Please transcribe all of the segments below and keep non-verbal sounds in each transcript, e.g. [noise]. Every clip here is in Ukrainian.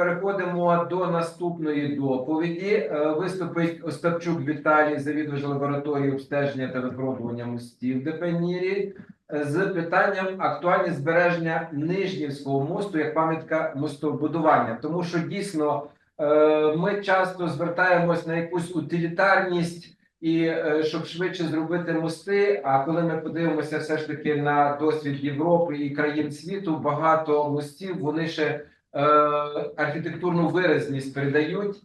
переходимо до наступної доповіді. Е, Виступить Остапчук Віталій, завідувач лабораторії обстеження та випробування мостів Депенірі е, з питанням актуальність збереження Нижнівського мосту як пам'ятка мостобудування. Тому що дійсно е, ми часто звертаємось на якусь утилітарність і щоб швидше зробити мости. А коли ми подивимося все ж таки на досвід Європи і країн світу, багато мостів вони ще архітектурну виразність передають.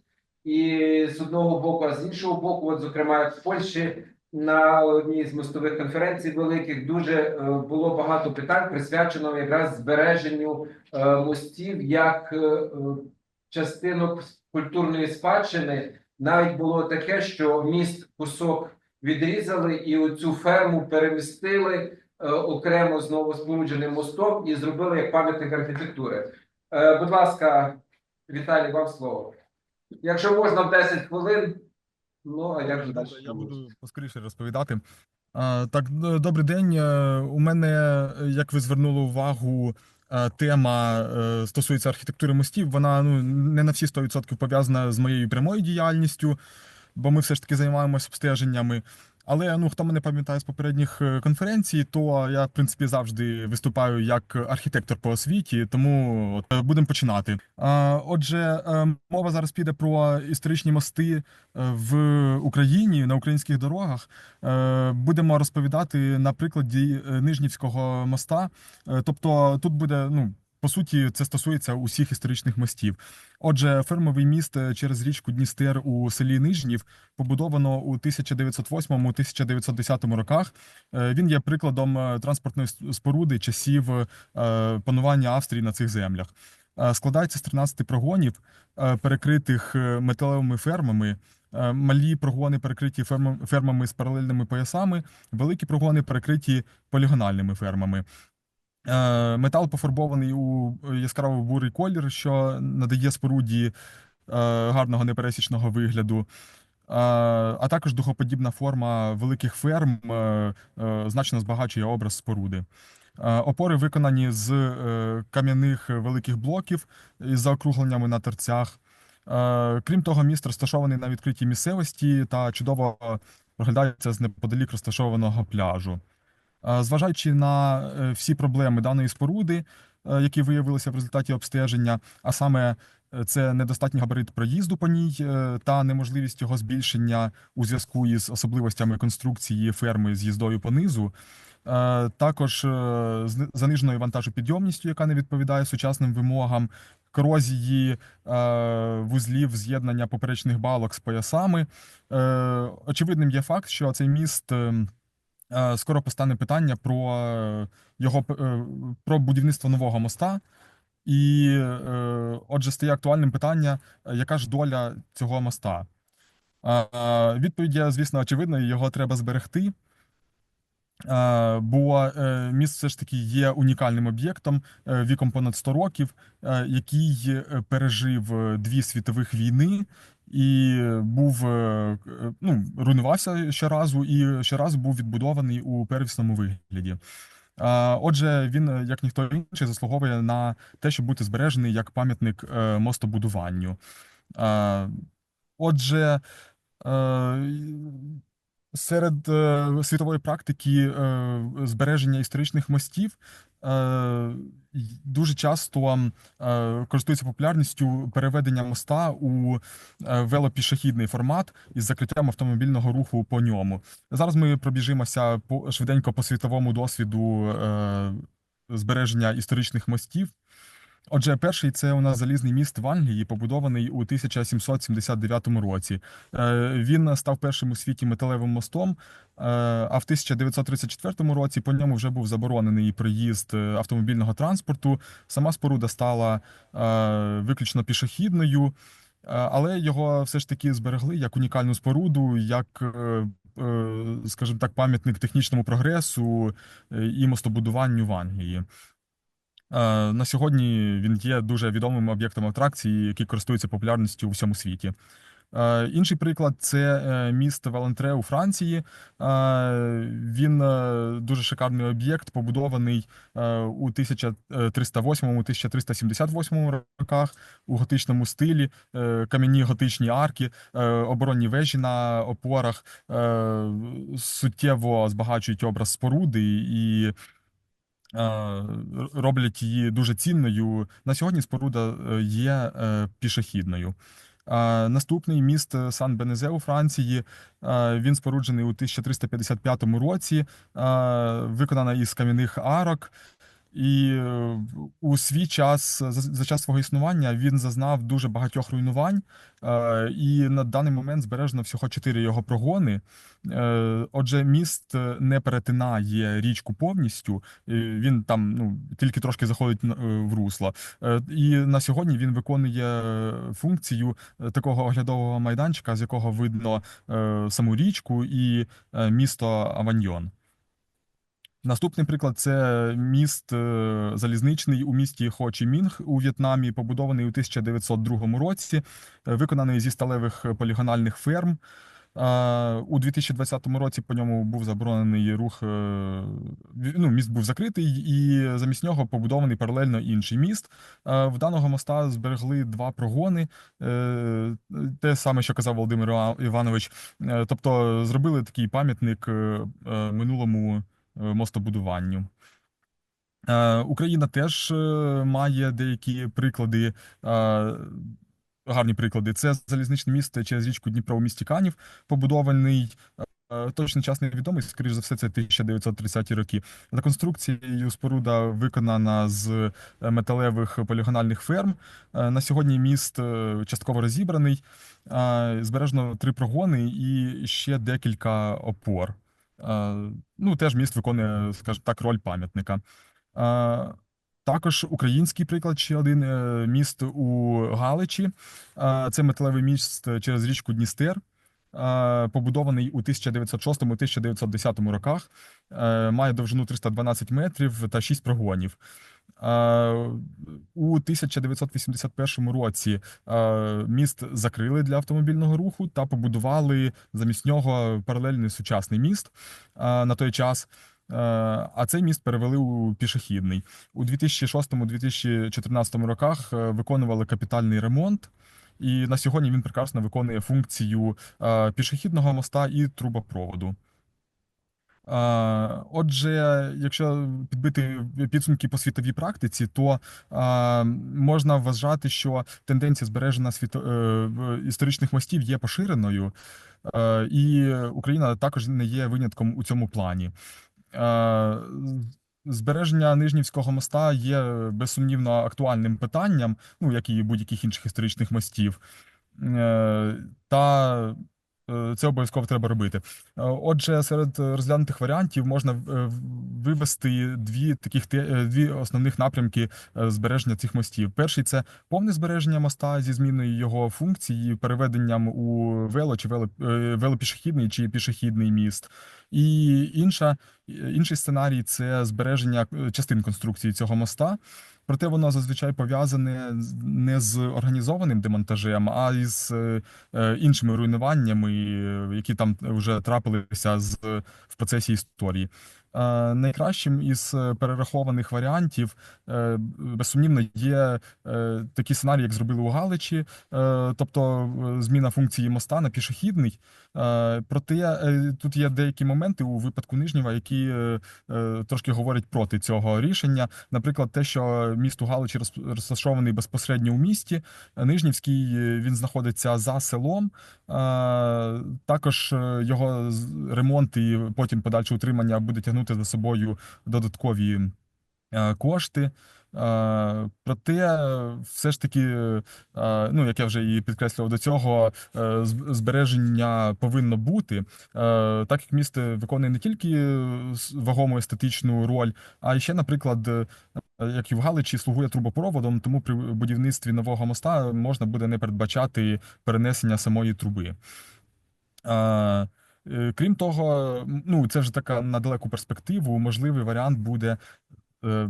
І з одного боку, а з іншого боку, от зокрема, в Польщі на одній з мостових конференцій великих дуже е, було багато питань присвячено якраз збереженню е, мостів як е, е, частинок культурної спадщини. Навіть було таке, що міст кусок відрізали і оцю ферму перемістили е, окремо з новоспорудженим мостом і зробили як пам'ятник архітектури. Е, будь ласка, Віталій, вам слово. Якщо можна в 10 хвилин, ну а як же далі? Я буду поскоріше розповідати. Так, добрий день. Е, У мене, е, як ви звернули увагу, е, тема е, стосується архітектури мостів. Вона ну не на всі 100% пов'язана з моєю прямою діяльністю, бо ми все ж таки займаємося обстеженнями. Але ну хто мене пам'ятає з попередніх е, конференцій, то я в принципі завжди виступаю як архітектор по освіті, тому е, будемо починати. Отже, е, мова зараз піде про історичні мости в Україні на українських дорогах. Будемо розповідати на прикладі Нижнівського моста. Тобто, тут буде ну. По суті, це стосується усіх історичних мостів. Отже, фермовий міст е, через річку Дністер у селі Нижнів побудовано у 1908-1910 роках. Е, Він є прикладом е, транспортної споруди часів панування Австрії на цих землях. Складається з 13 прогонів, перекритих металевими фермами. Малі прогони перекриті ферма- фермами з паралельними поясами, великі прогони перекриті полігональними фермами. Е, Метал пофарбований у яскраво бурий колір, що надає споруді е, гарного непересічного вигляду. Е, А також духоподібна форма великих ферм значно збагачує образ споруди. Опори виконані з кам'яних великих блоків із заокругленнями на торцях. Е, Крім того, міст розташований на відкритій місцевості та чудово проглядається з неподалік розташованого пляжу. Зважаючи на е, всі проблеми даної споруди, е, які виявилися в результаті обстеження, а саме е, це недостатній габарит проїзду по ній та неможливість його збільшення у зв'язку із особливостями конструкції ферми з їздою по низу. Також з заниженою вантажопідйомністю, яка не відповідає сучасним вимогам, корозії вузлів з'єднання поперечних балок з поясами. Очевидним є факт, що цей міст. Е, Скоро постане питання про е, його е, про будівництво нового моста, і отже, стає актуальним питання, яка ж доля цього моста? Відповідь є, звісно, очевидна, його треба зберегти. Бо міст все ж таки є унікальним об'єктом віком понад 100 років, який пережив дві світових війни і був е, ну, руйнувався щоразу, і щоразу був відбудований у первісному вигляді. Отже, він, е, як ніхто інший, заслуговує на те, щоб бути збережений як пам'ятник е, мостобудуванню. Отже, серед е, світової практики е, збереження історичних мостів е, дуже часто е, користується популярністю переведення моста у е, велопішохідний формат із закриттям автомобільного руху по ньому. Зараз ми пробіжимося по швиденько по світовому досвіду е, збереження історичних мостів. Отже, перший це у нас залізний міст в Англії, побудований у 1779 році. Е, Він став першим у світі металевим мостом. е, А в 1934 році по ньому вже був заборонений проїзд е, автомобільного транспорту. Сама споруда стала виключно пішохідною, але його все ж таки зберегли як унікальну споруду, як, скажімо так, пам'ятник технічному прогресу і мостобудуванню в Англії. Е, На сьогодні він є дуже відомим об'єктом атракції, який користується популярністю у всьому світі. Е, Інший приклад це е, міст Валентре у Франції. Він дуже шикарний об'єкт, побудований у 1308-1378 роках у готичному стилі, кам'яні готичні арки, оборонні вежі на опорах суттєво збагачують образ споруди і. Е, Роблять її дуже цінною. На сьогодні споруда е, є е, пішохідною. Наступний міст е, Сан-Бенезе у Франції. Він споруджений у 1355 році, виконаний із кам'яних арок. І е, у свій час, за, час свого існування, він зазнав дуже багатьох руйнувань, е, і на даний момент збережено всього чотири його прогони. Е, Отже, міст не перетинає річку повністю, він там ну, тільки трошки заходить в русло. І на сьогодні він виконує функцію такого оглядового майданчика, з якого видно саму річку і місто Аваньйон. Наступний приклад це міст е, залізничний у місті Хо Чі Мінг у В'єтнамі, побудований у 1902 році, е, виконаний зі сталевих полігональних ферм. Е, У 2020 році по ньому був заборонений рух. Ну, міст був закритий, і замість нього побудований паралельно інший міст. В даного моста зберегли два прогони. Те саме, що казав Володимир Іванович. Тобто зробили такий пам'ятник минулому мостобудуванню. Е, Україна теж е, має деякі приклади, е, гарні приклади. Це залізничний міст через річку Дніпро у місті Канів, побудований. е, Точний час невідомий, скоріш за все, це 1930-ті роки. За конструкцією споруда виконана з е, металевих полігональних ферм. Е, На сьогодні міст е, частково розібраний. Е, Збережено три прогони і ще декілька опор. Ну, теж міст виконує, скажімо так, роль пам'ятника. Також український приклад ще один е, міст у Галичі. Це металевий міст через річку Дністер, побудований у 1906-1910 роках. Е, Має довжину 312 метрів та 6 прогонів. У 1981 році міст закрили для автомобільного руху та побудували замість нього паралельний сучасний міст на той час. А цей міст перевели у пішохідний. У 2006-2014 роках е, виконували капітальний ремонт, і на сьогодні він прекрасно виконує функцію пішохідного моста і трубопроводу. Отже, якщо підбити підсумки по світовій практиці, то можна вважати, що тенденція збереження світо... е, історичних мостів є поширеною, е, і Україна також не є винятком у цьому плані. Е, Збереження Нижнівського моста є безсумнівно актуальним питанням, ну як і будь-яких інших історичних мостів. Та це обов'язково треба робити. Е, Отже, серед розглянутих варіантів можна е, вивести дві таких е, дві основних напрямки е, збереження цих мостів. Перший це повне збереження моста зі зміною його функції, переведенням у вело чи вело, е, велопішохідний чи пішохідний міст. І інша, інший сценарій це збереження е, частин конструкції цього моста. Проте воно зазвичай пов'язане не з організованим демонтажем, а із е, е, іншими руйнуваннями, е, які там вже трапилися з, в процесі історії. Е, Найкращим із е, перерахованих варіантів, е, безсумнівно, є такі сценарії, як зробили у Галичі, тобто зміна функції моста на пішохідний. Проте тут є деякі моменти у випадку Нижнєва, які трошки говорять проти цього рішення. Наприклад, те, що міст у Галичі розташований безпосередньо у місті. Нижнівський він знаходиться за селом. Також його ремонт і потім подальше утримання буде тягнути за собою додаткові е, кошти. Е, Проте, е, все ж таки, ну як я вже і підкреслював до цього, збереження повинно бути, так як місто виконує не тільки вагому естетичну роль, а ще, наприклад, як і в Галичі, слугує трубопроводом, тому при будівництві нового моста можна буде не передбачати перенесення самої труби. Е, Крім того, ну це вже така на далеку перспективу. Можливий варіант буде е, е,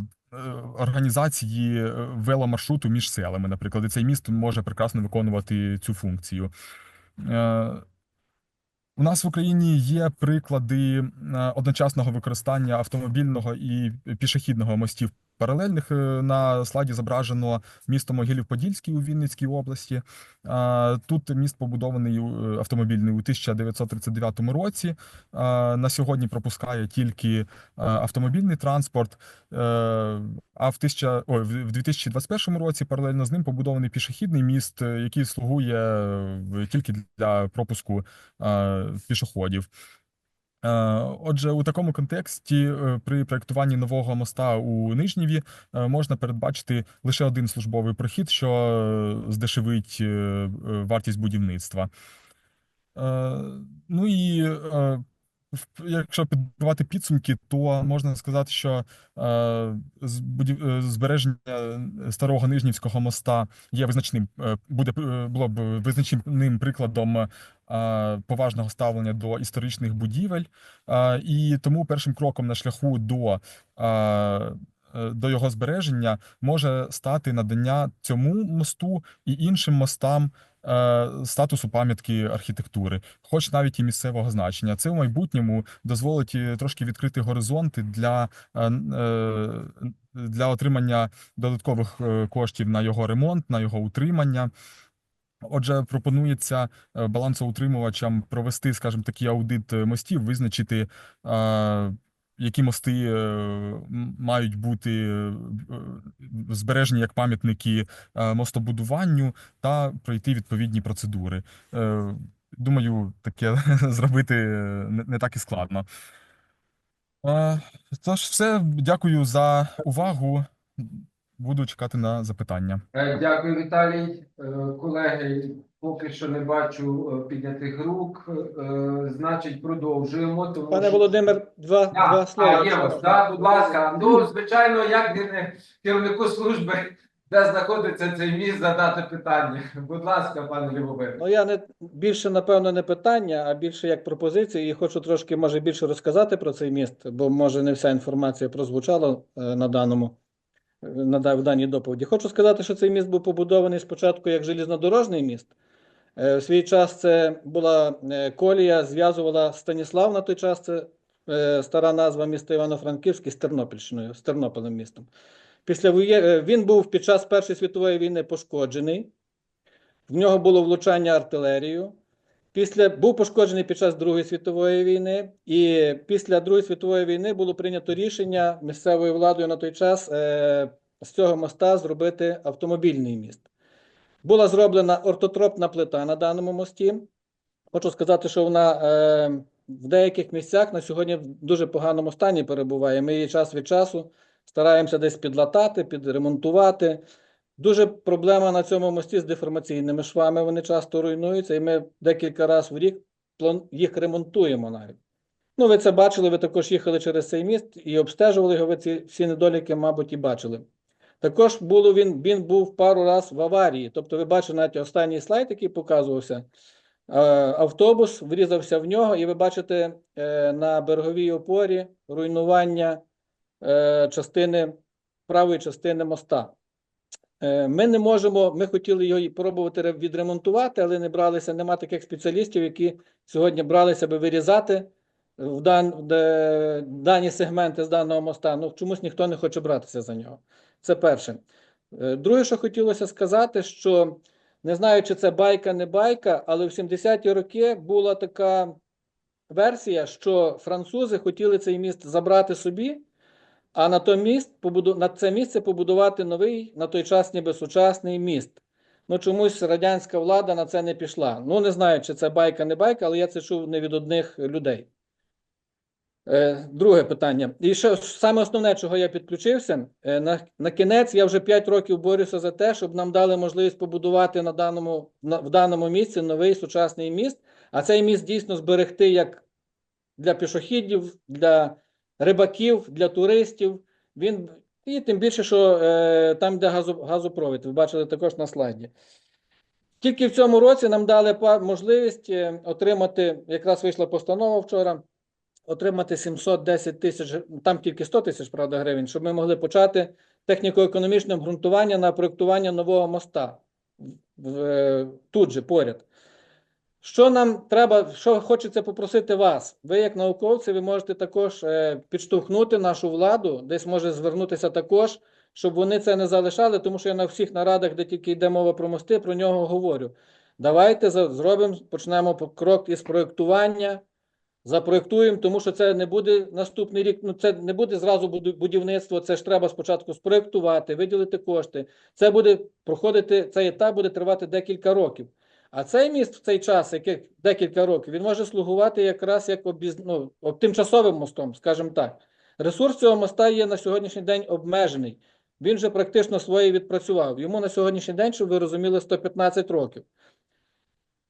організації веломаршруту між селами. Наприклад, і цей міст може прекрасно виконувати цю функцію. У нас в Україні є приклади одночасного використання автомобільного і пішохідного мостів паралельних. Е, На слайді зображено місто Могилів-Подільський у Вінницькій області. Тут міст побудований е, автомобільний у 1939 році. На сьогодні пропускає тільки е, автомобільний транспорт. А в, тисяча, ой, в в 2021 році паралельно з ним побудований пішохідний міст, який слугує тільки для пропуску пішоходів. Е, Отже, у такому контексті е, при проєктуванні нового моста у Нижніві е, можна передбачити лише один службовий прохід, що здешевить вартість будівництва. Ну і якщо підбивати підсумки, то можна сказати, що е, е, збереження старого Нижнівського моста є визначним, е, буде е, було б визначним прикладом е, поважного ставлення до історичних будівель, Е, і тому першим кроком на шляху до, е, е, до його збереження може стати надання цьому мосту і іншим мостам е, статусу пам'ятки архітектури, хоч навіть і місцевого значення. Це в майбутньому дозволить е, трошки відкрити горизонти для, е, е, для отримання додаткових е, коштів на його ремонт, на його утримання. Отже, пропонується е, балансоутримувачам провести, скажімо, такий аудит е, мостів, визначити, е, які мости е, мають бути е, збережені як пам'ятники е, мостобудуванню та пройти відповідні процедури. Е, Думаю, таке [laughs] зробити е, не так і складно. Е, Тож, все, дякую за увагу. Буду чекати на запитання. Е, Дякую, Віталій. Е, Колеги, поки що не бачу е, піднятих рук. Значить, продовжуємо. Тому Пане що- Володимир, два, А, два слова. а, є вас, да, будь ласка. Ну, звичайно, як не керівнику служби, де знаходиться цей міст, задати питання. Будь ласка, пане Любомир. Ну, я не більше, напевно, не питання, а більше як пропозиції. І хочу трошки, може, більше розказати про цей міст, бо може не вся інформація прозвучала на даному е, на в даній доповіді. Хочу сказати, що цей міст був побудований спочатку як желізнодорожний міст. Е, В свій час це була е, колія, зв'язувала Станіслав на той час. Це е, стара назва міста Івано-Франківський з Тернопільщиною, з Тернополем містом. Після е, він був під час Першої світової війни пошкоджений. В нього було влучання артилерією. Після був пошкоджений під час Другої світової війни, і після Другої світової війни було прийнято рішення місцевою владою на той час е, з цього моста зробити автомобільний міст. Була зроблена ортотропна плита на даному мості. Хочу сказати, що вона е, в деяких місцях на сьогодні в дуже поганому стані перебуває. Ми її час від часу стараємося десь підлатати, підремонтувати. Дуже проблема на цьому мості з деформаційними швами. Вони часто руйнуються, і ми декілька разів в рік їх ремонтуємо навіть. Ну, ви це бачили, ви також їхали через цей міст і обстежували його. Ви ці всі недоліки, мабуть, і бачили. Також було він, він був пару раз в аварії. Тобто, ви бачите навіть останній слайд, який показувався. Автобус врізався в нього, і ви бачите е, на береговій опорі руйнування е, частини правої частини моста. Е, Ми не можемо, ми хотіли його пробувати відремонтувати, але не бралися, нема таких спеціалістів, які сьогодні бралися би вирізати в дан, в дані сегменти з даного моста. Ну, чомусь ніхто не хоче братися за нього. Це перше. Е, Друге, що хотілося сказати, що не знаю, чи це байка, не байка, але в 70-ті роки була така версія, що французи хотіли цей міст забрати собі, а на то міст на це місце побудувати новий на той час ніби сучасний міст. Ну чомусь радянська влада на це не пішла. Ну не знаю, чи це байка, не байка, але я це чув не від одних людей. Е, друге питання. І що саме основне, чого я підключився, е, на, на кінець я вже 5 років борюся за те, щоб нам дали можливість побудувати на даному, на, в даному місці новий сучасний міст, а цей міст дійсно зберегти як для пішохідів, для рибаків, для туристів. Він і тим більше, що е, там, де газо, газопровід, ви бачили також на слайді. Тільки в цьому році нам дали можливість е, отримати, якраз вийшла постанова вчора, отримати 710 тисяч, там тільки 100 тисяч, правда, гривень, щоб ми могли почати техніко-економічне обґрунтування на проєктування нового моста в- в- тут же поряд. Що нам треба, що хочеться попросити вас? Ви, як науковці, ви можете також е, підштовхнути нашу владу, десь може звернутися також, щоб вони це не залишали, тому що я на всіх нарадах, де тільки йде мова про мости, про нього говорю. Давайте зробимо, почнемо крок із проєктування, запроєктуємо, тому що це не буде наступний рік, ну це не буде зразу будівництво, це ж треба спочатку спроєктувати, виділити кошти. Це буде проходити, цей етап буде тривати декілька років. А цей міст в цей час, який декілька років, він може слугувати якраз як обіз... ну, тимчасовим мостом, скажімо так. Ресурс цього моста є на сьогоднішній день обмежений. Він вже практично своє відпрацював. Йому на сьогоднішній день, щоб ви розуміли, 115 років.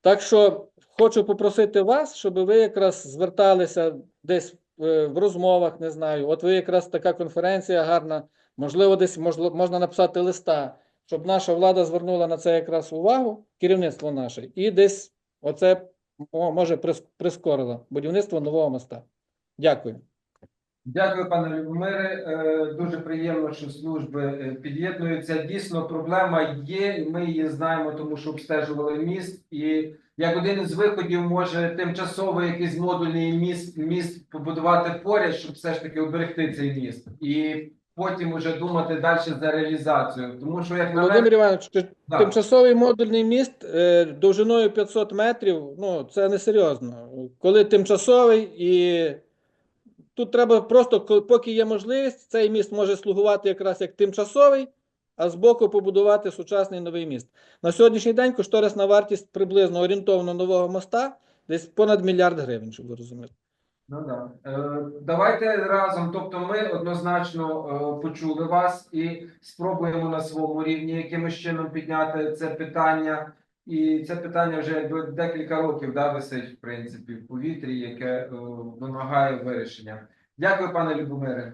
Так що хочу попросити вас, щоб ви якраз зверталися десь е, в розмовах, не знаю. От ви якраз така конференція гарна, можливо, десь можна написати листа, щоб наша влада звернула на це якраз увагу, керівництво наше, і десь оце може прис- прискорило будівництво нового моста. Дякую. Дякую, пане Любомире. Е, Дуже приємно, що служби е, під'єднуються. Дійсно, проблема є, і ми її знаємо, тому що обстежували міст. І як один із виходів може тимчасово якийсь модульний міст, міст побудувати поряд, щоб все ж таки оберегти цей міст, і потім уже думати далі за реалізацію. Тому що як на Володимир Іванович, Да. тимчасовий модульний міст е, довжиною 500 метрів, ну це не серйозно. Коли тимчасовий і тут треба просто, поки є можливість, цей міст може слугувати якраз як тимчасовий, а збоку побудувати сучасний новий міст. На сьогоднішній день кошторисна вартість приблизно орієнтовно нового моста десь понад мільярд гривень, щоб ви розуміли. Ну да. Е, давайте разом. Тобто, ми однозначно е, почули вас і спробуємо на своєму рівні якимось чином підняти це питання. І це питання вже якби декілька років да, висить, в принципі, в повітрі, яке е, вимагає вирішення. Дякую, пане Любомире.